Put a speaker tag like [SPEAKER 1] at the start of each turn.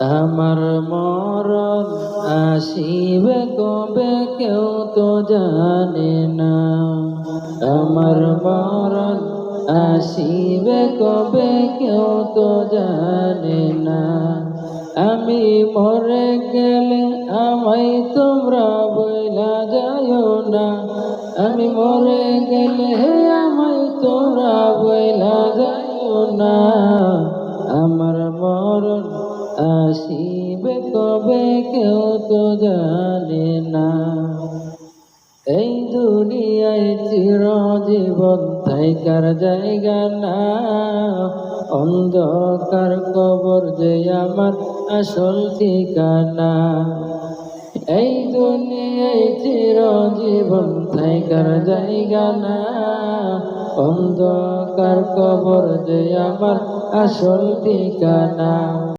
[SPEAKER 1] আমার মরণ আসিবে কবে কেউ তো জানে না। আমার মরণ আসিবে কবে কেউ তো জানে না। আমি মরে গেলে আমায় তোমরা বইলা যাইও না। আমি মরে গেলে হে আমায় তোমরা বইলা যাইও না। আমার মরণ আসিবে কবে কেউ তো জানে না। এই দুনিয়ায় চিরজীবন থাইকার জায়গা না। অন্ধকার কবর যে আমার আসল ঠিকানা। এই দুনিয়ায় চিরজীবন থাইকার জায়গা না। অন্ধকার কবর যে আমার আসল ঠিকানা।